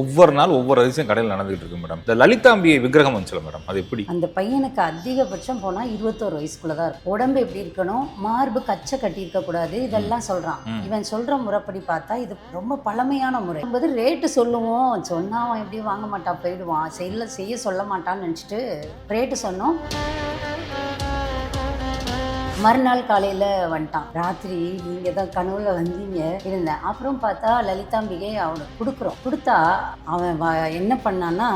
ஒவ்வொரு நாள் ஒவ்வொரு அதிசயம் கடையில் நடந்துகிட்டு இருக்கு மேடம் இந்த லலிதாம்பிகை விக்கிரகம் வந்துச்சுல மேடம் அது எப்படி? அந்த பையனுக்கு அதிகபட்சம் போனால் இருபத்தோரு வயசுக்குள்ள தான் இருக்கும். உடம்பு எப்படி இருக்கணும்? மார்பு கச்சை கட்டியிருக்க கூடாது இதெல்லாம் சொல்கிறான் இவன் சொல்கிற முறைப்படி பார்த்தா இது ரொம்ப பழமையான முறை. என்பது ரேட்டு சொல்லுவோம். சொன்னா அவன் எப்படி வாங்க மாட்டான் போயிடுவான். செய்யல செய்ய சொல்ல மாட்டான்னு நினச்சிட்டு ரேட்டு சொன்னோம். மறுநாள் காலையில் வந்துட்டான். ராத்திரி நீங்கள் தான் கனவுல வந்தீங்க இருந்தேன் அப்புறம் பார்த்தா லலிதாம்பிகை அவனுக்கு கொடுக்குறோம். கொடுத்தா அவன் வ- என்ன பண்ணான்னா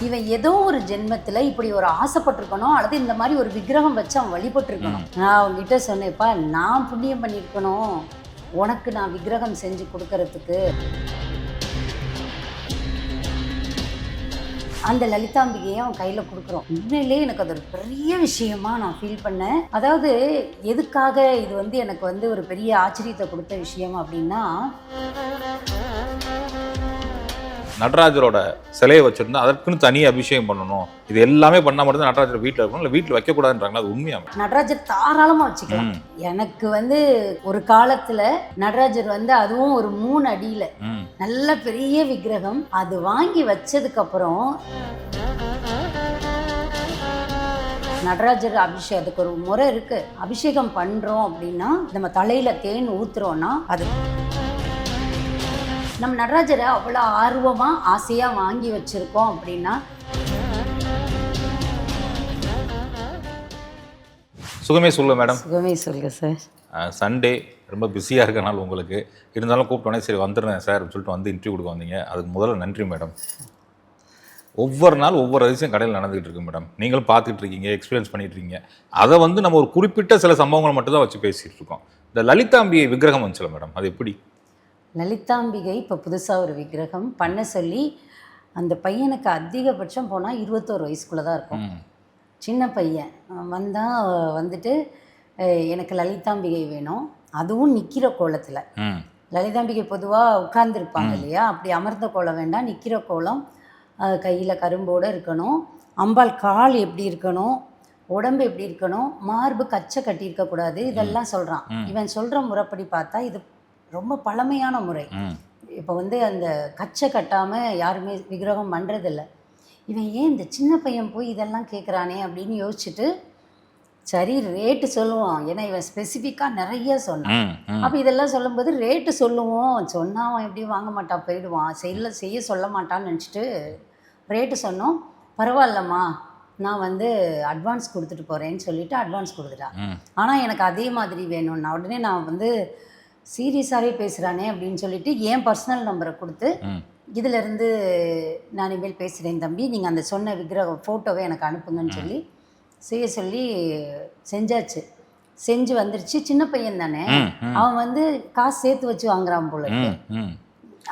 இவன் ஏதோ ஒரு ஜென்மத்தில் இப்படி ஒரு ஆசைப்பட்டிருக்கணும் அல்லது இந்த மாதிரி ஒரு விக்கிரகம் வச்சு அவன் வழிபட்டிருக்கணும். நான் அவங்ககிட்ட சொன்னேன்ப்பா நான் புண்ணியம் பண்ணியிருக்கணும். உனக்கு நான் விக்கிரகம் செஞ்சு கொடுக்கறதுக்கு. அந்த லலிதாம்பிகையை அவன் கையில் கொடுக்குறோம். உண்மையிலே எனக்கு அது ஒரு பெரிய விஷயமா நான் ஃபீல் பண்ணேன். அதாவது எதுக்காக இது வந்து எனக்கு வந்து ஒரு பெரிய ஆச்சரியத்தை கொடுத்த விஷயம் அப்படின்னா நடராஜரோட சிலையை வச்சிருந்தா அதற்குன்னு தனி அபிஷேகம் பண்ணணும். இது எல்லாமே பண்ணா மட்டும் நடராஜர் வீட்டில் இருக்கணும். இல்லை வீட்டில் வைக்கக்கூடாதுன்றாங்களா அது உண்மையா? மேடம் நடராஜர் தாராளமாக வச்சுக்கலாம். எனக்கு வந்து ஒரு காலத்தில் நடராஜர் வந்து அதுவும் ஒரு மூணு அடியில். நல்ல பெரிய விக்கிரகம். அது வாங்கி வச்சதுக்கப்புறம் நடராஜர் அபிஷேகம் அதுக்கு ஒரு முறை இருக்கு. அபிஷேகம் பண்றோம் அப்படின்னா நம்ம தலையில தேன் ஊத்துறோம்னா அது நம்ம நடராஜரை அவ்வளோ ஆர்வமா ஆசையா வாங்கி வச்சிருக்கோம் அப்படின்னா சுகமே சொல்லு மேடம். சுகமே சொல்லுங்க சார் சண்டே ரொம்ப பிஸியாக இருக்கனால உங்களுக்கு. இருந்தாலும் கூப்பிட்டோன்னே சரி வந்துடுறேன் சார் அப்படின்னு சொல்லிட்டு வந்து இன்டர்வியூ கொடுக்க வந்தீங்க. அதுக்கு முதல்ல நன்றி மேடம். ஒவ்வொரு நாள் ஒவ்வொரு அதிசயம் கடையில் நடந்துகிட்டு இருக்கு மேடம். நீங்களும் பார்த்துட்டு இருக்கீங்க எக்ஸ்பீரியன்ஸ் பண்ணிட்டு இருக்கீங்க. அதை வந்து நம்ம ஒரு குறிப்பிட்ட சில சம்பவங்களை மட்டும் தான் வச்சு பேசிட்டு இருக்கோம். இந்த லலிதாம்பிகை விக்கிரகம் வந்துச்சுல மேடம். அது எப்படி? லலிதாம்பிகை இப்போ புதுசாக ஒரு விக்கிரகம் பண்ண சொல்லி அந்த பையனுக்கு அதிகபட்சம் போனால் இருபத்தோரு வயசுக்குள்ளே தான் இருக்கும் சின்ன பையன். வந்தால் வந்துட்டு எனக்கு லலிதாம்பிகை வேணும். அதுவும் நிற்கிற கோலத்தில். லலிதாம்பிகை பொதுவாக உட்கார்ந்துருப்பாங்க இல்லையா? அப்படி அமர்ந்த கோலம் வேண்டாம். நிற்கிற கோலம் கையில் கரும்போடு இருக்கணும். அம்பாள் கால் எப்படி இருக்கணும்? உடம்பு எப்படி இருக்கணும்? மார்பு கச்சை கட்டியிருக்கக்கூடாது. இதெல்லாம் சொல்கிறான் இவன் சொல்கிற முறைப்படி பார்த்தா இது ரொம்ப பழமையான முறை. இப்போ வந்து அந்த கச்சை கட்டாமல் யாருமே விக்கிரகம் பண்ணுறதில்ல இவன் ஏன் இந்த சின்ன பையன் போய் இதெல்லாம் கேட்குறானே அப்படின்னு யோசிச்சுட்டு சரி ரேட்டு சொல்லுவான் ஏன்னா இவன் ஸ்பெசிஃபிக்காக நிறைய சொன்னான். அப்போ இதெல்லாம் சொல்லும்போது ரேட்டு சொல்லுவோம். சொன்னா அவன் எப்படி வாங்க மாட்டான் போயிடுவான். செய்யல செய்ய சொல்ல மாட்டான்னு நினச்சிட்டு ரேட்டு சொன்னோம். பரவாயில்லம்மா நான் வந்து அட்வான்ஸ் கொடுத்துட்டு போகிறேன்னு சொல்லிட்டு அட்வான்ஸ் கொடுத்துட்டான் ஆனால் எனக்கு அதே மாதிரி வேணும்னா உடனே நான் வந்து சீரியஸாகவே பேசுகிறானே அப்படின்னு சொல்லிட்டு என் பர்சனல் நம்பரை கொடுத்து இதிலிருந்து நான் இனிமேல் பேசுகிறேன் தம்பி. நீங்கள் அந்த சொன்ன விக்கிரக ஃபோட்டோவை எனக்கு அனுப்புங்கன்னு சொல்லி செய்ய சொல்லி செஞ்சாச்சு. செஞ்சு வந்துருச்சு. சின்ன பையன் தானே. அவன் வந்து காசு சேர்த்து வச்சு வாங்குறான் போல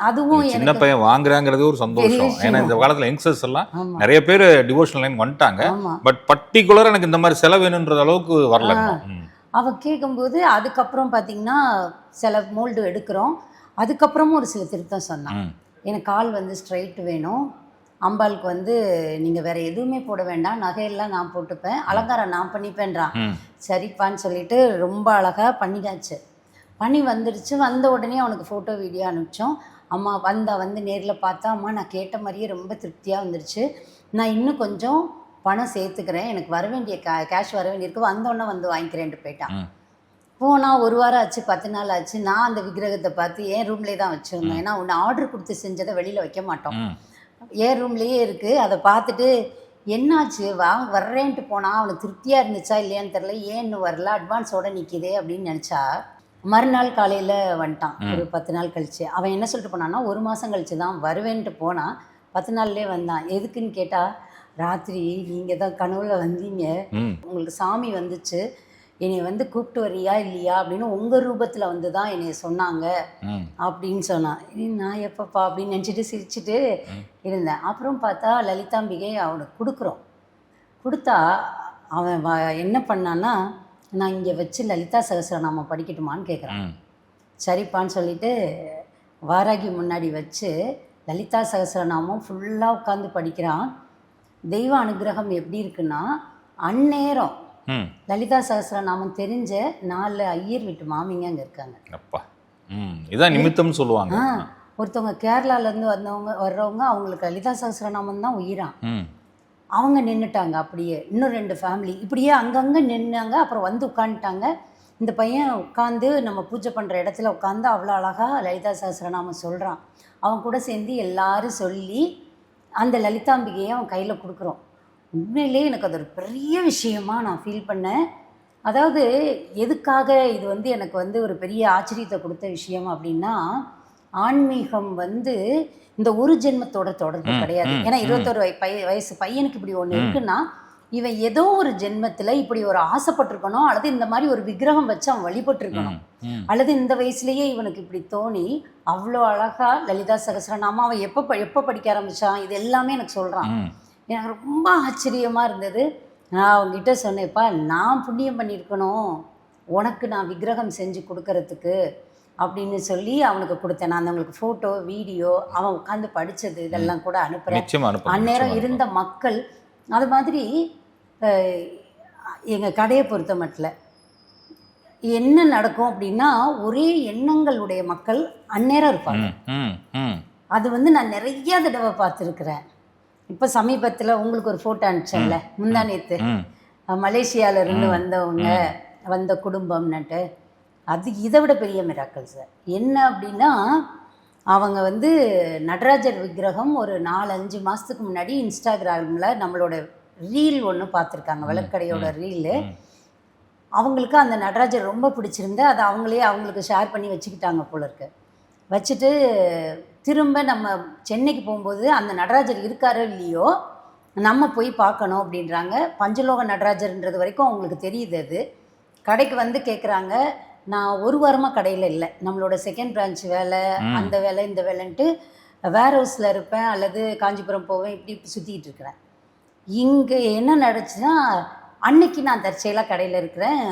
அதுவும் சின்ன பையன் வாங்குறாங்கிறது ஒரு சந்தோஷம். ஏன்னா இந்த காலத்துல யங்ஸ்டர்ஸ் எல்லாம். நிறைய பேர் டிவோஷனல் லைன் வந்துட்டாங்க. பட் பர்டிகுலரா எனக்கு இந்த மாதிரி செலவு வேணுன்ற அளவுக்கு வரல. ம். அவன் கேட்கும்போது அதுக்கப்புறம் பார்த்தீங்கன்னா சில மோல்டு எடுக்கிறோம். அதுக்கப்புறமும் ஒரு சில திருத்தம் சொன்னான். எனக்கு கால் வந்து ஸ்ட்ரைட் வேணும். அம்பாளுக்கு வந்து நீங்கள் வேற எதுவுமே போட வேண்டாம். நகையெல்லாம் நான் போட்டுப்பேன். அலங்காரம் நான் பண்ணிப்பேன்றான் சரிப்பான்னு சொல்லிட்டு ரொம்ப அழகாக பண்ணியாச்சு. பண்ணி வந்துடுச்சு வந்த உடனே அவனுக்கு ஃபோட்டோ வீடியோ அனுப்பிச்சோம். அம்மா வந்தா வந்து நேரில் பார்த்தா அம்மா நான் கேட்ட மாதிரியே ரொம்ப திருப்தியாக வந்துருச்சு. நான் இன்னும் கொஞ்சம் பணம் சேர்த்துக்கிறேன். எனக்கு வர வேண்டிய கே கேஷ் வர வேண்டியிருக்கு. வந்தோடனே வந்து வாங்கிக்கிறேன்ட்டு போயிட்டான். ம். போனா ஒரு வாரம் ஆச்சு பத்து நாள் ஆச்சு. நான் அந்த விக்கிரகத்தை பார்த்து என் ரூம்லேயே தான் வச்சுருந்தேன். ஏன்னா உன்னை ஆர்டர் கொடுத்து செஞ்சதை வெளியில் வைக்க மாட்டோம். என் ரூம்லேயே இருக்குது அதை பார்த்துட்டு என்னாச்சு? வா வர்றேன்ட்டு போனால் அவனுக்கு திருப்தியாக இருந்துச்சா இல்லையான்னு தெரில ஏன் இன்னும் வரல? அட்வான்ஸோட நிற்கிதே அப்படின்னு நினச்சா மறுநாள் காலையில் வந்துட்டான். ஒரு பத்து நாள் கழிச்சு. அவன் என்ன சொல்லிட்டு போனான்னா ஒரு மாதம் கழிச்சு தான் வருவேன்ட்டு போனான் பத்து நாள்லேயே வந்தான். எதுக்குன்னு கேட்டால் ராத்திரி நீங்கள் தான் கனவுல வந்தீங்க. உங்களுக்கு சாமி வந்துச்சு. என்னை வந்து கூப்பிட்டு வரியா இல்லையா அப்படின்னு உங்கள் ரூபத்தில் வந்து தான் என்னை சொன்னாங்க அப்படின்னு சொன்னான் "ஏய், நான் எப்பப்பா அப்படின்னு நினச்சிட்டு சிரிச்சிட்டு இருந்தேன். அப்புறம் பார்த்தா லலிதாம்பிகை அவனுக்கு கொடுக்குறோம். கொடுத்தா அவன் வ- என்ன பண்ணான்னா நான் இங்கே வச்சு லலிதா சகஸ்ரநாமம் படிக்கட்டுமான்னு கேட்குறான் சரிப்பான்னு சொல்லிட்டு வாராகி முன்னாடி வச்சு லலிதா சகஸ்ரநாமம் ஃபுல்லாக உட்காந்து படிக்கிறான். தெய்வ அனுகிரகம் எப்படி இருக்குன்னா அந்நேரம் லலிதா சகஸ்ரநாமம் தெரிஞ்ச நாலு ஐயர் வீட்டு மாமிங்க அங்கே இருக்காங்க. அப்பா. இதான் நிமித்தம்னு சொல்லுவாங்க. ஒருத்தவங்க கேரளாலேருந்து வந்தவங்க வர்றவங்க அவங்களுக்கு லலிதா சகஸ்ரநாமம் தான் உயிரான் அவங்க நின்றுட்டாங்க அப்படியே. இன்னும் ரெண்டு ஃபேமிலி இப்படியே அங்கங்கே நின்னாங்க அப்புறம் வந்து உட்காந்துட்டாங்க இந்த பையன் உட்காந்து நம்ம பூஜை பண்ணுற இடத்துல உட்காந்து அவ்வளோ அழகாக லலிதா சகஸ்ரநாமம் சொல்கிறான் அவன் கூட சேர்ந்து எல்லாரும் சொல்லி அந்த லலிதாம்பிகையை அவன் கையில் கொடுக்குறோம் உண்மையிலே எனக்கு அது ஒரு பெரிய விஷயமா நான் ஃபீல் பண்ணேன் அதாவது எதுக்காக இது வந்து எனக்கு வந்து ஒரு பெரிய ஆச்சரியத்தை கொடுத்த விஷயம் அப்படின்னா ஆன்மீகம் வந்து இந்த ஒரு ஜென்மத்தோட தொடர்பு கிடையாது ஏன்னா. இருபத்தொரு வய வயசு பையனுக்கு இப்படி ஒன்று. இருக்குன்னா இவன் ஏதோ ஒரு ஜென்மத்தில் இப்படி ஒரு ஆசைப்பட்டிருக்கணும் அல்லது இந்த மாதிரி ஒரு விக்கிரகம் வச்சு அவன் வழிபட்டிருக்கணும். அல்லது இந்த வயசுலயே இவனுக்கு இப்படி தோணி அவ்வளோ அழகா லலிதா சகஸ்ரநாமம் அவன் எப்போ எப்போ படிக்க ஆரம்பிச்சான் இது எல்லாமே எனக்கு சொல்கிறான் ம். எனக்கு ரொம்ப ஆச்சரியமா இருந்தது. நான் அவங்ககிட்ட சொன்னேன்ப்பா நான் புண்ணியம் பண்ணியிருக்கணும் உனக்கு நான் விக்கிரகம் செஞ்சு கொடுக்கறதுக்கு அப்படின்னு சொல்லி அவனுக்கு கொடுத்தேன். நான் அவங்களுக்கு ஃபோட்டோ வீடியோ அவன் உட்காந்து படிச்சது இதெல்லாம் கூட அனுப்புகிறேன் அனுப்புங்க அந்நேரம் இருந்த மக்கள் அது மாதிரி எங்கள் கடையை பொறுத்த மட்டும் என்ன நடக்கும் அப்படின்னா ஒரே எண்ணங்களுடைய மக்கள் அந்நேரம் இருப்பாங்க. அது வந்து நான் நிறைய தடவை பார்த்துருக்குறேன். இப்போ சமீபத்தில் உங்களுக்கு ஒரு ஃபோட்டோ அனுப்பிச்சேன்ல முந்தா நேற்று ம். மலேசியால இருந்து வந்தவங்க வந்த குடும்பம்னுட்டு. அது இதை விட பெரிய மிராக்கள் சார். என்ன அப்படின்னா அவங்க வந்து நடராஜர் விக்கிரகம் ஒரு நாலு அஞ்சு மாதத்துக்கு முன்னாடி இன்ஸ்டாகிராமில் நம்மளோட ரீல் ஒன்று பார்த்துருக்காங்க விளக்கடையோட ரீலு. அவங்களுக்கு அந்த நடராஜர் ரொம்ப பிடிச்சிருந்து அதை அவங்களே அவங்களுக்கு ஷேர் பண்ணி வச்சுக்கிட்டாங்க போல இருக்கு. வச்சுட்டு திரும்ப நம்ம சென்னைக்கு போகும்போது அந்த நடராஜர் இருக்காரோ இல்லையோ நம்ம போய் பார்க்கணும் அப்படின்றாங்க. பஞ்சலோக நடராஜர்ன்றது வரைக்கும் அவங்களுக்கு தெரியுது அது. கடைக்கு வந்து கேட்குறாங்க நான் ஒரு வாரமாக கடையில் இல்லை. நம்மளோட செகண்ட் பிரான்ச் வேலை. அந்த வேலை இந்த வேலைன்ட்டு வேர் ஹவுஸில் இருப்பேன் அல்லது காஞ்சிபுரம் போவேன் இப்படி சுற்றிக்கிட்டு இருக்கிறேன். இங்கே என்ன நடந்துச்சுன்னா அன்னைக்கு நான் தற்செயலாக கடையில் இருக்கிறேன்.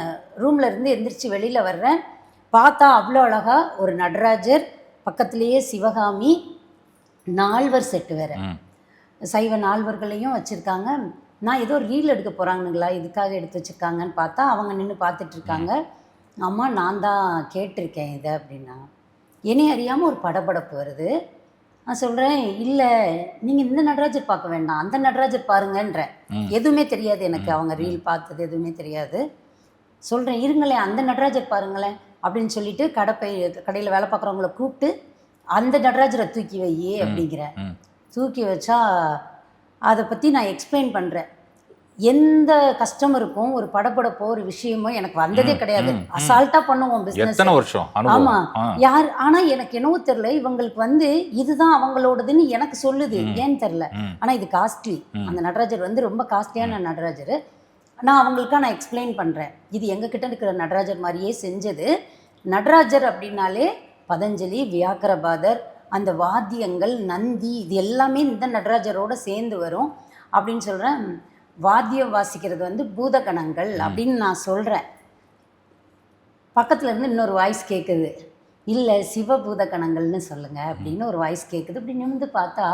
ரூமில் இருந்து எந்திரிச்சு வெளியில் வர்றேன். பார்த்தா அவ்வளோ அழகா ஒரு நடராஜர் பக்கத்துலேயே சிவகாமி நால்வர் செட்டு வேற. சைவ நால்வர்களையும் வச்சுருக்காங்க. நான் ஏதோ ரீல் எடுக்க போகிறானுங்களா இதுக்காக எடுத்து வச்சுருக்காங்கன்னு பார்த்தா அவங்க நின்று பார்த்துட்டு இருக்காங்க. அம்மா நான் தான் கேட்டிருக்கேன் இதை அப்படின்னா. என்னை அறியாமல் ஒரு படபடப்பு வருது. நான் சொல்கிறேன் இல்லை நீங்கள் இந்த நடராஜர் பார்க்க வேண்டாம். அந்த நடராஜர் பாருங்கன்றேன் ம். எதுவுமே தெரியாது எனக்கு. அவங்க ரீல் பார்த்தது எதுவுமே தெரியாது. சொல்கிறேன் இருங்களேன் அந்த நடராஜர் பாருங்களேன். அப்படின்னு சொல்லிட்டு கடப்பை கடையில் வேலை பார்க்குறவங்கள கூப்பிட்டு அந்த நடராஜரை தூக்கி வை அப்படிங்கிறேன் ம். தூக்கி வச்சா அதை பற்றி நான் எக்ஸ்பிளைன் பண்ணுறேன் எந்த கஸ்டமருக்கும் ஒரு படபடப்போ ஒரு விஷயமோ எனக்கு வந்ததே கிடையாது. அசால்ட்டாக பண்ணுவோம் எத்தனை வருஷம்? ஆமா. யார் ஆனா எனக்கு என்னவோ தெரியல இவங்களுக்கு வந்து இதுதான் அவங்களோடதுன்னு எனக்கு சொல்லுது. ஏன்னு தெரியல. ஆனா இது காஸ்ட்லி. அந்த நடராஜர் வந்து ரொம்ப காஸ்ட்லியான நடராஜர். நான் அவங்களுக்கா நான் எக்ஸ்பிளைன் பண்றேன். இது எங்க கிட்ட இருக்கிற நடராஜர் மாதிரியே செஞ்சது. நடராஜர் அப்படின்னாலே பதஞ்சலி வியாக்கரபாதர் அந்த வாத்தியங்கள் நந்தி இது எல்லாமே இந்த நடராஜரோட சேர்ந்து வரும். அப்படின்னு சொல்றேன். வாத்தியம் வாசிக்கிறது வந்து பூதகணங்கள் அப்படின்னு நான் சொல்றேன். பக்கத்துல இருந்து இன்னொரு வாய்ஸ் கேட்குது இல்லை சிவபூத கணங்கள்னு சொல்லுங்க அப்படின்னு ஒரு வாய்ஸ் கேட்குது இப்படி நிமிந்து பார்த்தா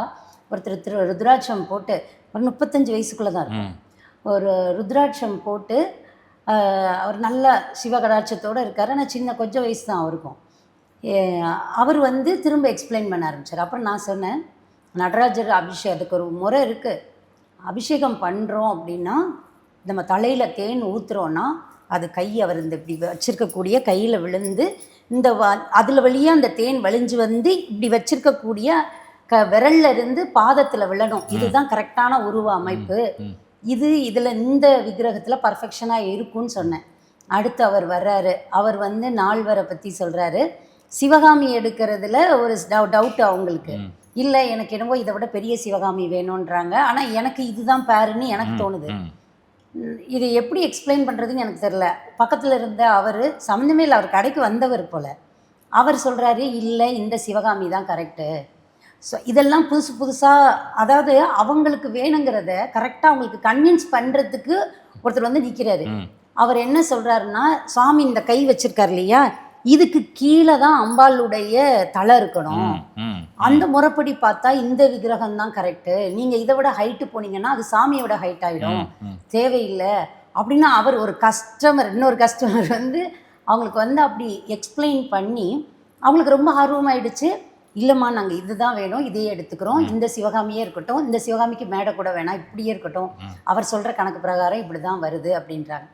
ஒருத்தர் திரு ருத்ராட்சம் போட்டு ஒரு முப்பத்தஞ்சு வயசுக்குள்ளே தான் இருக்கும் ஒரு ருத்ராட்சம் போட்டு அவர் நல்ல சிவகடாட்சத்தோடு இருக்கார். ஆனால் சின்ன கொஞ்சம் வயசு தான் அவருக்கும் அவர் வந்து திரும்ப எக்ஸ்பிளைன் பண்ண ஆரம்பிச்சார். அப்புறம் நான் சொன்னேன் நடராஜர் அபிஷேகம் அதுக்கு ஒரு முறை இருக்குது அபிஷேகம் பண்ணுறோம் அப்படின்னா நம்ம தலையில் தேன் ஊற்றுறோன்னா அது கை அவர் இந்த இப்படி வச்சிருக்கக்கூடிய கையில் விழுந்து இந்த வ அதில் வழியாக அந்த தேன் வழிஞ்சு வந்து இப்படி வச்சிருக்கக்கூடிய க விரல்ல இருந்து பாதத்தில் விழணும். இதுதான் கரெக்டான உருவ அமைப்பு. இது இதில் இந்த விக்கிரகத்தில் பர்ஃபெக்ஷனாக இருக்கும்னு சொன்னேன். அடுத்து அவர் வர்றாரு. அவர் வந்து நால்வரை பற்றி சொல்கிறாரு சிவகாமி எடுக்கிறதுல ஒரு டவுட் அவங்களுக்கு. இல்லை எனக்கு என்னவோ இதை விட பெரிய சிவகாமி வேணுன்றாங்க ஆனால் எனக்கு இதுதான் பேருன்னு எனக்கு தோணுது. இது எப்படி எக்ஸ்பிளைன் பண்ணுறதுன்னு எனக்கு தெரில பக்கத்தில் இருந்த அவர் சம்மந்தமே இல்லை அவர் கடைக்கு வந்தவர் போல். அவர் சொல்கிறாரு இல்லை இந்த சிவகாமி தான் கரெக்டு ஸோ இதெல்லாம் புதுசு புதுசாக அதாவது அவங்களுக்கு வேணுங்கிறத கரெக்டாக அவங்களுக்கு கன்வின்ஸ் பண்ணுறதுக்கு ஒருத்தர் வந்து நிற்கிறாரு அவர் என்ன சொல்கிறாருன்னா சாமி இந்த கை வச்சிருக்காரு இல்லையா? இதுக்கு கீழே தான் அம்பாளுடைய தலை இருக்கணும். அந்த முறைப்படி பார்த்தா இந்த விக்கிரகம் தான் கரெக்டு நீங்கள் இதை விட ஹைட்டு போனீங்கன்னா அது சாமியை விட ஹைட் ஆகிடும் ம் ம். தேவையில்லை அப்படின்னா அவர் ஒரு கஸ்டமர் இன்னொரு கஸ்டமர் வந்து அவங்களுக்கு வந்து அப்படி எக்ஸ்பிளைன் பண்ணி அவங்களுக்கு ரொம்ப ஆர்வமாயிடுச்சு. இல்லைம்மா நாங்கள் இதுதான் வேணும் இதையே எடுத்துக்கிறோம். இந்த சிவகாமியே இருக்கட்டும் இந்த சிவகாமிக்கு மேடை கூட வேணாம் இப்படியே இருக்கட்டும். அவர் சொல்கிற கணக்கு பிரகாரம் இப்படி தான் வருது அப்படின்றாங்க.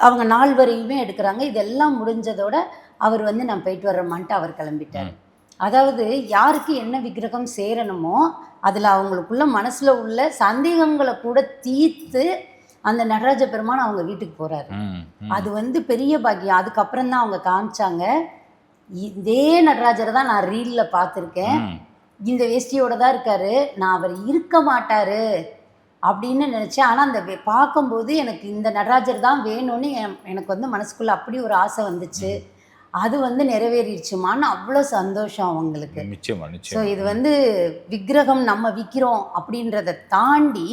அவங்க நாள் வரையுமே எடுக்கிறாங்க. இதெல்லாம் முடிஞ்சதோட அவர் வந்து நான் போயிட்டு வர்றேம்மான்ட்டு அவர் கிளம்பிட்டார். அதாவது யாருக்கு என்ன விக்கிரகம் சேரணுமோ அதில் அவங்களுக்குள்ள மனசில் உள்ள சந்தேகங்களை கூட தீர்த்து அந்த நடராஜ பெருமான் அவங்க வீட்டுக்கு போகிறாரு. அது வந்து பெரிய பாக்கியம். அதுக்கப்புறம் தான் அவங்க காமிச்சாங்க. இதே நடராஜரை தான் நான் ரீலில் பார்த்துருக்கேன். இந்த வேஷ்டியோட தான் இருக்காரு. நான் அவர் இருக்க மாட்டாரு. அப்படின்னு நினச்சேன். ஆனால் அந்த பார்க்கும்போது எனக்கு இந்த நடராஜர் தான் வேணும்னு என்- எனக்கு வந்து மனசுக்குள்ள அப்படி ஒரு ஆசை வந்துச்சு. அது வந்து நிறைவேறிடுச்சுமான்னு அவ்வளோ சந்தோஷம் அவங்களுக்கு. ஸோ இது வந்து விக்கிரகம் நம்ம விற்கிறோம் அப்படின்றத தாண்டி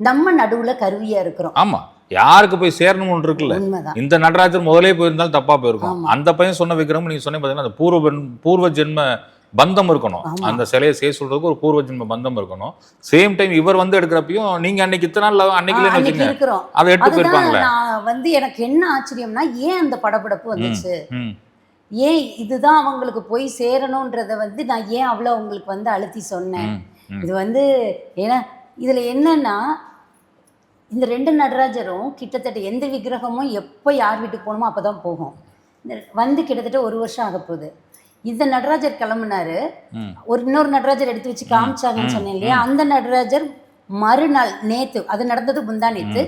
நம்ம நடுவில் கருவியாக இருக்கிறோம். ஆமா. யாருக்கு போய் சேரணும்னு இருக்குல்ல? உண்மைதான். இந்த நடராஜர் முதலே போயிருந்தாலும் தப்பா போயிருக்கும். அந்த பையன் சொன்ன விக்ரம் நீங்க சொன்ன பாத்தீங்கன்னா அந்த பூர்வ பூர்வ ஜென்ம பந்தம் இருக்கணும். அந்த சிலையை செய்ய சொல்றதுக்கு ஒரு பூர்வ ஜென்ம பந்தம் இருக்கணும். சேம் டைம் இவர் வந்து எடுக்கிறப்பையும் நீங்க அன்னைக்கு இத்தனை நாள் அன்னைக்கு இருக்கிறோம். அதை எடுத்து போயிருப்பாங்களே? வந்து எனக்கு என்ன ஆச்சரியம்னா ஏன் அந்த படபடப்பு வந்துச்சு? ஏன் இதுதான் அவங்களுக்கு போய் சேரணுன்றத வந்து நான் ஏன் அவ்வளோ அவங்களுக்கு வந்து அழுத்தி சொன்னேன். இது வந்து ஏன்னா இதில் என்னன்னா இந்த ரெண்டு நடராஜரும் கிட்டத்தட்ட எந்த விக்கிரகமும் எப்போ யார் வீட்டுக்கு போகணுமோ அப்போ தான் போகும் வந்து கிட்டத்தட்ட ஒரு வருஷம் ஆக போகுது இந்த நடராஜர் கிளம்புனாரு. ஒரு இன்னொரு நடராஜர் எடுத்து வச்சு காமிச்சாங்கன்னு சொன்னேன் இல்லையா? அந்த நடராஜர் மறுநாள் நேத்து அது நடந்தது முந்தா நேத்து.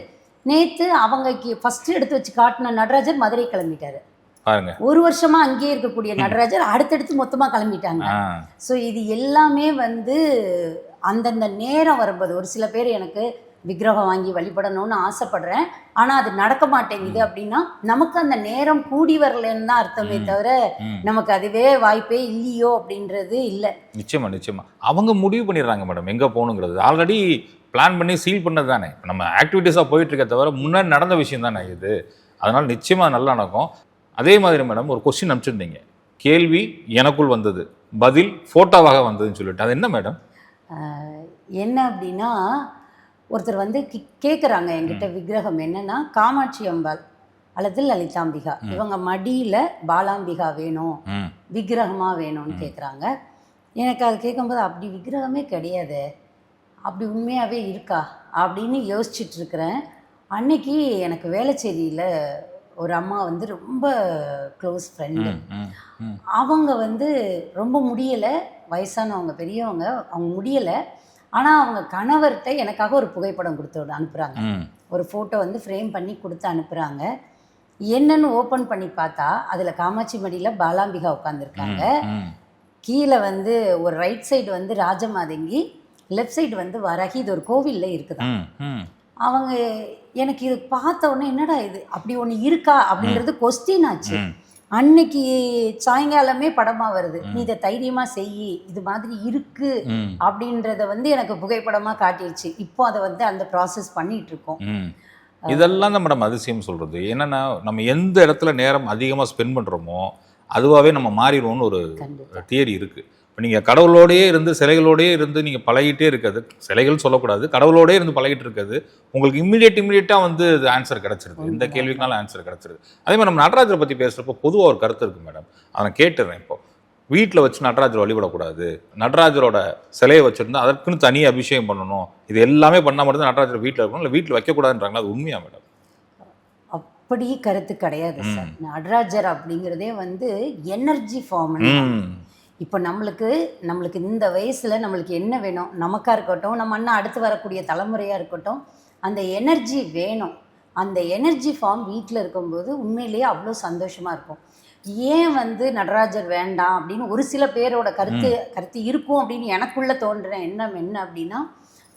நேத்து அவங்க ஃபர்ஸ்ட் எடுத்து வச்சு காட்டின நடராஜர் மதுரை கிளம்பிட்டாரு. ஒரு வருஷமா அங்கேயே இருக்கக்கூடிய நடராஜர் அடுத்தடுத்து மொத்தமா கிளம்பிட்டாங்க. ஸோ இது எல்லாமே வந்து அந்தந்த நேரம் வரும்போது ஒரு சில பேர் எனக்கு விக்கிரகம் வாங்கி வழிபடணும்னு ஆசைப்படுறேன். ஆனால் அது நடக்க மாட்டேங்குது அப்படின்னா நமக்கு அந்த நேரம் கூடி வரலன்னு தான் அர்த்தமே தவிர. நமக்கு அதுவே வாய்ப்பே இல்லையோ அப்படின்றது இல்லை. நிச்சயமா நிச்சயமா. அவங்க முடிவு பண்ணிடுறாங்க மேடம் எங்க போகணுங்கிறது. ஆல்ரெடி பிளான் பண்ணி சீல் பண்ணது தானே. நம்ம ஆக்டிவிட்டீஸாக போயிட்டு இருக்க தவிர முன்னாடி நடந்த விஷயம் தானே இது. அதனால நிச்சயமா நல்லா நடக்கும். அதே மாதிரி மேடம் ஒரு கொஸ்டின் அனுப்பிச்சிருந்தீங்க. கேள்வி எனக்குள் வந்தது. பதில் போட்டோவாக வந்ததுன்னு சொல்லிட்டு. அது என்ன மேடம்? என்ன அப்படின்னா ஒருத்தர் வந்து கேட்குறாங்க என்கிட்ட விக்கிரகம் என்னன்னா காமாட்சி அம்பாள் அல்லது லலிதாம்பிகா. இவங்க மடியில் பாலாம்பிகா வேணும் விக்கிரகமாக வேணும்னு கேட்குறாங்க எனக்கு அது கேட்கும்போது அப்படி விக்கிரகமே கிடையாது. அப்படி உண்மையாகவே இருக்கா அப்படின்னு யோசிச்சுட்டு இருக்கிறேன் அன்னைக்கு எனக்கு வேளச்சேரியில் ஒரு அம்மா வந்து ரொம்ப க்ளோஸ் ஃப்ரெண்டு. அவங்க வந்து ரொம்ப முடியலை. வயசானவங்க பெரியவங்க அவங்க முடியலை. ஆனால் அவங்க கணவர்கிட்ட எனக்காக ஒரு புகைப்படம் கொடுத்து அனுப்புகிறாங்க ஒரு ஃபோட்டோ வந்து ஃப்ரேம் பண்ணி கொடுத்து அனுப்புகிறாங்க என்னன்னு ஓப்பன் பண்ணி பார்த்தா அதில் காமாட்சி மடியில் பாலாம்பிகா உட்காந்துருக்காங்க கீழே வந்து ஒரு ரைட் சைடு வந்து ராஜமாதங்கி லெஃப்ட் சைடு வந்து வரகி இது ஒரு கோவிலில் இருக்குதா? ம், ம். அவங்க எனக்கு இது பார்த்த உடனே என்னடா இது? அப்படி ஒன்று இருக்கா? அப்படின்றது கொஸ்டின் ஆச்சு. அன்னைக்கு சாயங்காலமே படமாக வருது. நீ இதை தைரியமாக செய் இது மாதிரி இருக்கு அப்படின்றத வந்து எனக்கு புகைப்படமாக காட்டிடுச்சு. இப்போ அதை வந்து அந்த ப்ராசஸ் பண்ணிட்டு இருக்கோம். இதெல்லாம் தான் மேடம் அதிசயம் சொல்றது. என்னன்னா நம்ம எந்த இடத்துல நேரம் அதிகமாக ஸ்பெண்ட் பண்றோமோ அதுவாகவே நம்ம மாறிடுவோம்னு ஒரு தியரி இருக்கு. இப்போ நீங்கள் கடவுளோடயே இருந்து சிலைகளோடயே இருந்து நீங்கள் பழகிட்டே இருக்கிறது சிலைகள் சொல்லக்கூடாது கடவுளோடயே இருந்து பழகிட்டு இருக்கிறது உங்களுக்கு இம்மிடியேட் இம்மிடியேட்டாக வந்து இது ஆன்சர் கிடச்சிருது. இந்த கேள்விக்குனால ஆன்சர் கிடச்சிருது. அதே மாதிரி நம்ம நடராஜரை பற்றி பேசுகிறப்போ பொதுவாக ஒரு கருத்து இருக்கு மேடம் அதை நான் கேட்டுறேன் இப்போ. வீட்டில் வச்சு நடராஜர் வழிபடக்கூடாது. நடராஜரோட சிலையை வச்சுருந்தா அதற்குன்னு தனி அபிஷேகம் பண்ணணும். இது எல்லாமே பண்ணால் மட்டும் நடராஜர் வீட்டில் இருக்கணும். இல்லை வீட்டில் வைக்கக்கூடாதுன்றாங்களா? அது உண்மையா மேடம் அப்படி கருத்து கிடையாது சார் நடராஜர் அப்படிங்கிறதே வந்து எனர்ஜி ஃபார்ம் இப்போ நம்மளுக்கு நம்மளுக்கு இந்த வயசில் நம்மளுக்கு என்ன வேணும்? நமக்காக இருக்கட்டும் நம்ம அண்ணா அடுத்து வரக்கூடிய தலைமுறையாக இருக்கட்டும் அந்த எனர்ஜி வேணும். அந்த எனர்ஜி ஃபார்ம் வீட்டில் இருக்கும்போது உண்மையிலேயே அவ்வளோ சந்தோஷமாக இருக்கும். ஏன் வந்து நடராஜர் வேண்டாம் அப்படின்னு ஒரு சில பேரோட கருத்து கருத்து இருக்கும் அப்படின்னு எனக்குள்ளே தோன்ற எண்ணம் என்ன அப்படின்னா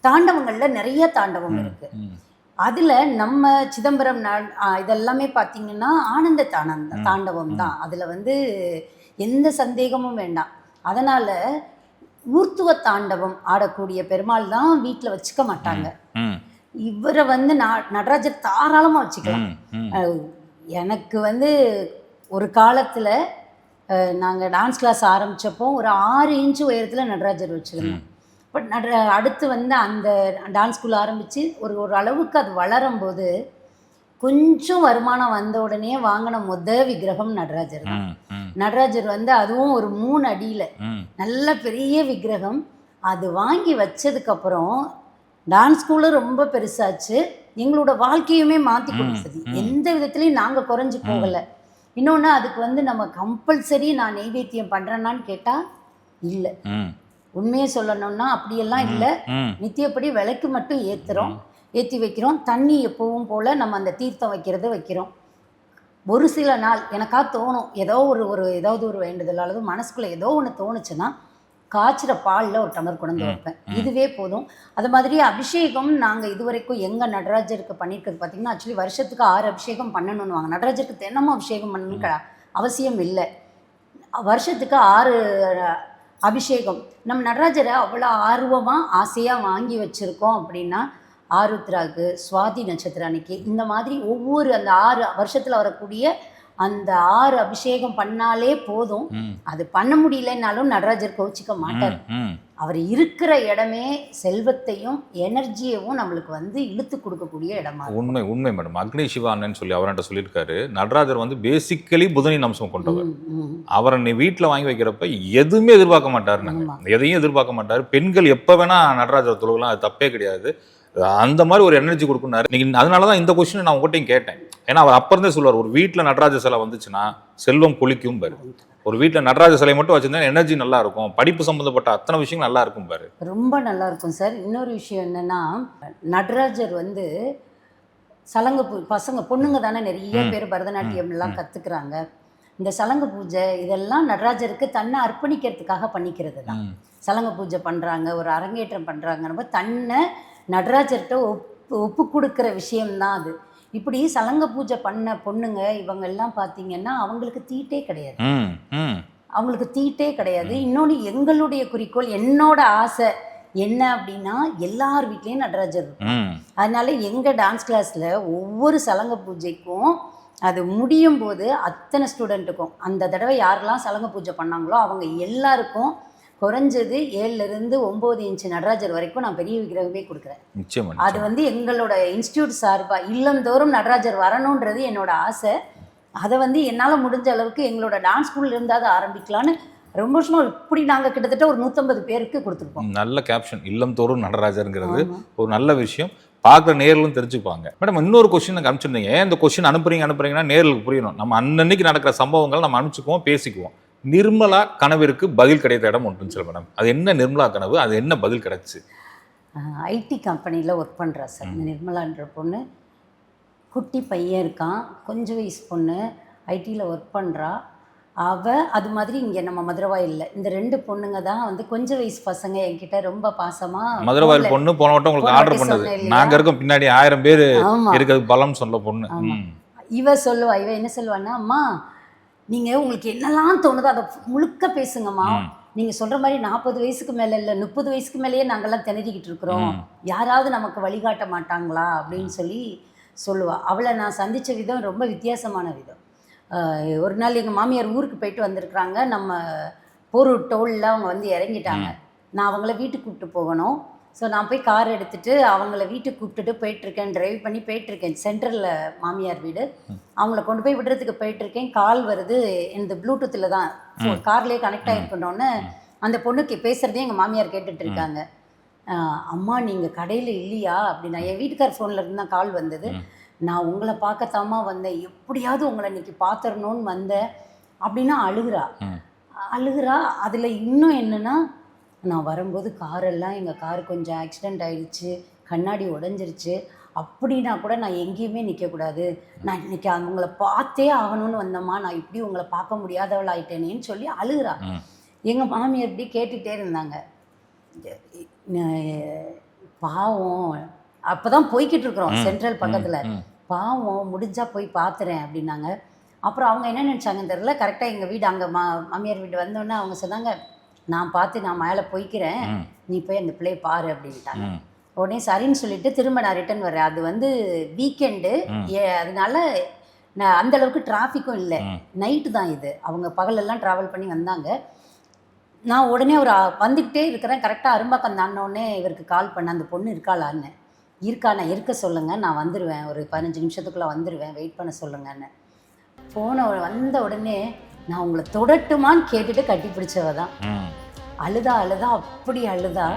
தாண்டவங்களில் நிறைய தாண்டவம் இருக்குது அதில் நம்ம சிதம்பரம் இதெல்லாமே பார்த்தீங்கன்னா ஆனந்த தானந்த தாண்டவம் தான். அதில் வந்து எந்த சந்தேகமும் வேண்டாம். அதனால் ஊர்த்துவ தாண்டவம் ஆடக்கூடிய பெருமாள் தான் வீட்டில் வச்சுக்க மாட்டாங்க. இவரை வந்து நடராஜர் தாராளமாக வச்சுக்கலாம். எனக்கு வந்து ஒரு காலத்தில் நாங்கள் டான்ஸ் கிளாஸ் ஆரம்பித்தப்போ ஒரு ஆறு இன்ச்சு உயரத்தில் நடராஜர் வச்சுருந்தோம். பட் நட அடுத்து வந்து அந்த டான்ஸ் ஸ்கூல் ஆரம்பித்து ஒரு ஒரு அளவுக்கு அது வளரும்போது கொஞ்சம் வருமானம் வந்த உடனே வாங்கின முத விக்கிரகம் நடராஜர் தான். நடராஜர் வந்து அதுவும் ஒரு மூணு அடியில். நல்ல பெரிய விக்கிரகம். அது வாங்கி வச்சதுக்கப்புறம் டான்ஸ் ஸ்கூலும் ரொம்ப பெருசாச்சு. எங்களோட வாழ்க்கையுமே மாற்றி கொடுத்தது. எந்த விதத்துலையும் நாங்கள் குறைஞ்சு போகலை. இன்னொன்று அதுக்கு வந்து நம்ம கம்பல்சரி நான் நெய்வேத்தியம் பண்ணுறேன்னான்னு கேட்டால் இல்லை. உண்மையை சொல்லணும்னா அப்படியெல்லாம் இல்லை. நித்தியப்படி விளக்கு மட்டும் ஏற்றுறோம் ஏற்றி வைக்கிறோம். தண்ணி எப்பவும் போல் நம்ம அந்த தீர்த்தம் வைக்கிறது வைக்கிறோம். ஒரு சில நாள் எனக்கா தோணும் ஏதோ ஒரு ஒரு ஏதாவது ஒரு வேண்டுதல் அல்லது மனசுக்குள்ளே ஏதோ ஒன்று தோணுச்சுன்னா காய்ச்சிற பாலில் ஒரு டம்ளர் கொண்டு வந்து வைப்பேன். இதுவே போதும். அது மாதிரி அபிஷேகம் நாங்கள் இதுவரைக்கும் எங்கள் நடராஜருக்கு பண்ணியிருக்கிறது பார்த்தீங்கன்னா ஆக்சுவலி வருஷத்துக்கு ஆறு அபிஷேகம் பண்ணணும்னுவாங்க நடராஜருக்கு தினமும் அபிஷேகம் பண்ணணும்னு அவசியம் இல்லை. வருஷத்துக்கு ஆறு அபிஷேகம். நம்ம நடராஜரை அவ்வளோ ஆர்வமாக ஆசையாக வாங்கி வச்சுருக்கோம் அப்படின்னா ஆருத்ராக்கு சுவாதி நட்சத்திரம் அன்னைக்கு இந்த மாதிரி ஒவ்வொரு அந்த ஆறு வருஷத்தில் வரக்கூடிய அந்த ஆறு அபிஷேகம் பண்ணாலே போதும். அது பண்ண முடியலன்னாலும் நடராஜர் கோச்சிக்க மாட்டார். அவர் இருக்கிற இடமே செல்வத்தையும் எனர்ஜியவும் நம்மளுக்கு வந்து இழுத்து கொடுக்கக்கூடிய இடமா. உண்மை உண்மை மேடம் அக்னி சிவானன்னு சொல்லி அவர்கிட்ட சொல்லியிருக்காரு. நடராஜர் வந்து பேசிக்கலி புதனின் அம்சம் கொண்டவர். அவரை நீ வீட்டில் வாங்கி வைக்கிறப்ப எதுவுமே எதிர்பார்க்க மாட்டாரு எதையும் எதிர்பார்க்க மாட்டாரு. பெண்கள் எப்போ வேணா நடராஜர் தொழுகலாம் அது தப்பே கிடையாது. அந்த மாதிரி ஒரு எனர்ஜி கொடுக்குனாரு. நீங்க அதனால தான் இந்த கொஸ்டின் நான் உங்கள்கிட்டையும் கேட்டேன். ஏன்னா அவர் அப்ப இருந்தே சொல்லுவார் ஒரு வீட்டில் நடராஜ சிலை வந்துச்சுன்னா செல்வம் கொளிக்கும் பாரு. ஒரு வீட்டில் நடராஜ சிலை மட்டும் வச்சிருந்தா எனர்ஜி நல்லா இருக்கும். படிப்பு சம்மந்தப்பட்ட அத்தனை விஷயங்கள் நல்லா இருக்கும் பாரு. ரொம்ப நல்லா இருக்கும் சார். இன்னொரு விஷயம் என்னன்னா நடராஜர் வந்து சலங்கு பூ பசங்க பொண்ணுங்க தானே நிறைய பேர் பரதநாட்டியம் எல்லாம் கத்துக்கிறாங்க. இந்த சலங்கு பூஜை இதெல்லாம் நடராஜருக்கு தன்னை அர்ப்பணிக்கிறதுக்காக பண்ணிக்கிறது தான். சலங்க பூஜை பண்ணுறாங்க ஒரு அரங்கேற்றம் பண்ணுறாங்க தன்னை நடராஜர்கிட்ட ஒப்பு ஒப்பு கொடுக்குற விஷயம்தான் அது. இப்படி சலங்க பூஜை பண்ண பொண்ணுங்க இவங்க எல்லாம் பார்த்தீங்கன்னா அவங்களுக்கு தீட்டே கிடையாது. அவங்களுக்கு தீட்டே கிடையாது. இன்னொன்று எங்களுடைய குறிக்கோள் என்னோட ஆசை என்ன அப்படின்னா எல்லார் வீட்லேயும் நடராஜர் இருக்கும் அதனால எங்கள் டான்ஸ் கிளாஸில் ஒவ்வொரு சலங்க பூஜைக்கும் அது முடியும் போது அத்தனை ஸ்டூடெண்ட்டுக்கும் அந்த தடவை யாரெல்லாம் சலங்க பூஜை பண்ணாங்களோ அவங்க எல்லாருக்கும் குறைஞ்சது ஏழுலேருந்து ஒம்பது இன்ச்சு நடராஜர் வரைக்கும் நான் பெரிய விக்கிரகமே கொடுக்குறேன். நிச்சயமா அது வந்து எங்களோட இன்ஸ்டியூட் சார்பாக இல்லந்தோறும் நடராஜர் வரணுன்றது என்னோட ஆசை. அதை வந்து என்னால் முடிஞ்ச அளவுக்கு எங்களோட டான்ஸ் ஸ்கூல்ல இருந்தாவது ஆரம்பிக்கலான்னு ரொம்ப வருஷமா இப்படி நாங்கள் கிட்டத்தட்ட ஒரு நூற்றம்பது பேருக்கு கொடுத்துருப்போம் நல்ல கேப்ஷன் இல்லம் தோறும் நடராஜருங்கிறது. ஒரு நல்ல விஷயம். பார்க்குற நேர்களும் தெரிஞ்சுப்பாங்க. மேடம் இன்னொரு கொஸ்டின் எனக்கு அனுப்பிச்சிருந்தீங்க. ஏன் இந்த கொஸ்டின் அனுப்புறீங்க அனுப்புறீங்கன்னா நேர்களுக்கு புரியணும். நம்ம அன்னன்னைக்கு நடக்கிற சம்பவங்கள் நம்ம அனுப்பிச்சுக்குவோம் பேசிக்குவோம். நிர்மலா கனவிற்கு பதில் கிடைத்த இடம் ஒன்றுன்னு சொல்ல மேடம் அது என்ன நிர்மலா கனவு? அது என்ன பதில் கிடைச்சு? ஐடி கம்பெனியில் ஒர்க் பண்ணுறா சார். இந்த நிர்மலான்ற பொண்ணு. குட்டி பையன் இருக்கான். கொஞ்சம் வயசு பொண்ணு. ஐடியில் ஒர்க் பண்ணுறா அவ அது மாதிரி இங்கே நம்ம மதுரவாயில் இந்த ரெண்டு பொண்ணுங்க தான் வந்து கொஞ்சம் வயசு பசங்க என்கிட்ட ரொம்ப பாசமாக மதுரவாயில் பொண்ணு போன வட்டம் உங்களுக்கு ஆர்டர் பண்ணது. சொன்னேன் இல்லையா? நாங்க இருக்கோம் பின்னாடி ஆயிரம் பேர் இருக்கிறது பலம் சொல்ல பொண்ணு. இவ சொல்லுவா. இவ என்ன சொல்லுவான்னா அம்மா நீங்கள் உங்களுக்கு என்னெல்லாம் தோணுதோ அதை முழுக்க பேசுங்கம்மா. நீங்கள் சொல்கிற மாதிரி நாற்பது வயசுக்கு மேலே இல்லை முப்பது வயசுக்கு மேலேயே நாங்கள்லாம் திணறிக்கிட்டு இருக்கிறோம். யாராவது நமக்கு வழிகாட்ட மாட்டாங்களா அப்படின்னு சொல்லி சொல்லுவா. அவளை நான் சந்தித்த விதம் ரொம்ப வித்தியாசமான விதம். ஒரு நாள் எங்கள் மாமியார் ஊருக்கு போயிட்டு வந்திருக்கிறாங்க. நம்ம போரூர் டோலில் அவங்க வந்து இறங்கிட்டாங்க. நான் அவங்கள வீட்டுக்கு கூப்பிட்டு போகணும். ஸோ நான் போய் கார் எடுத்துட்டு அவங்கள வீட்டுக்கு கூப்பிட்டுட்டு போயிட்டுருக்கேன். டிரைவ் பண்ணி போயிட்டுருக்கேன். சென்ட்ரலில் மாமியார் வீடு. அவங்கள கொண்டு போய் விடுறதுக்கு போயிட்டுருக்கேன். கால் வருது எனது ப்ளூடூத்தில் தான். கார்லேயே கனெக்ட் ஆகிருக்கணுன்னு அந்த பொண்ணுக்கு பேசுகிறதையும் எங்கள் மாமியார் கேட்டுட்டு இருக்காங்க அம்மா நீங்கள் கடையில் இல்லையா? அப்படின்னா என் வீட்டுக்கார் ஃபோனில் இருந்து தான் கால் வந்தது. நான் உங்களை பார்க்கத்தாம்மா வந்தேன். எப்படியாவது உங்களை இன்னைக்கு பார்த்துடணும்னு வந்தேன். அப்படின்னா அழுகுறா. அழுகுறா. அதில் இன்னும் என்னென்னா நான் வரும்போது காரெல்லாம் எங்கள் கார் கொஞ்சம் ஆக்சிடெண்ட் ஆயிடுச்சு கண்ணாடி உடஞ்சிருச்சு. அப்படின்னா கூட நான் எங்கேயுமே நிற்கக்கூடாது நான் இன்னைக்கு அவங்கள பார்த்தே ஆகணும்னு வந்தேம்மா நான் இப்படி உங்களை பார்க்க முடியாதவள் ஆயிட்டேனேன்னு சொல்லி அழுகுறா. எங்கள் மாமியார் இப்படி கேட்டுகிட்டே இருந்தாங்க. பாவம். அப்போ தான் போய்கிட்டு இருக்கிறோம் சென்ட்ரல் பக்கத்தில். பாவம் முடிஞ்சா போய் பார்த்துறேன் அப்படின்னாங்க. அப்புறம் அவங்க என்ன நினச்சாங்கன்னு தெரில கரெக்டாக எங்கள் வீடு அங்கே மா மாமியார் வீடு வந்தோடனே அவங்க சொன்னாங்க நான் பார்த்து நான் மேலே போய்க்கிறேன். நீ போய் அந்த பிள்ளை பாரு அப்படின்ட்டாங்க. உடனே சரின்னு சொல்லிட்டு திரும்ப நான் ரிட்டர்ன் வரேன் அது வந்து வீக்கெண்டு. அதனால நான் அந்த அளவுக்கு டிராஃபிக்கும் இல்லை. நைட்டு தான் இது. அவங்க பகலெல்லாம் ட்ராவல் பண்ணி வந்தாங்க. நான் உடனே ஒரு வந்துக்கிட்டே இருக்கிறேன். கரெக்டாக அரும்பாக்கம் தாண்டினோடனே இவருக்கு கால் பண்ண அந்த பொண்ணு இருக்காளான்னு. இருக்கா? நான் இருக்க சொல்லுங்கள் நான் வந்துடுவேன் ஒரு பதினஞ்சு நிமிஷத்துக்குள்ளே வந்துடுவேன் வெயிட் பண்ண சொல்லுங்கன்னு. போன உட- வந்த உடனே நான் உங்களை தொடட்டுமான்னு கேட்டுட்டு கட்டி பிடிச்சவ தான். அழுதா அழுதா அப்படி அழுதா.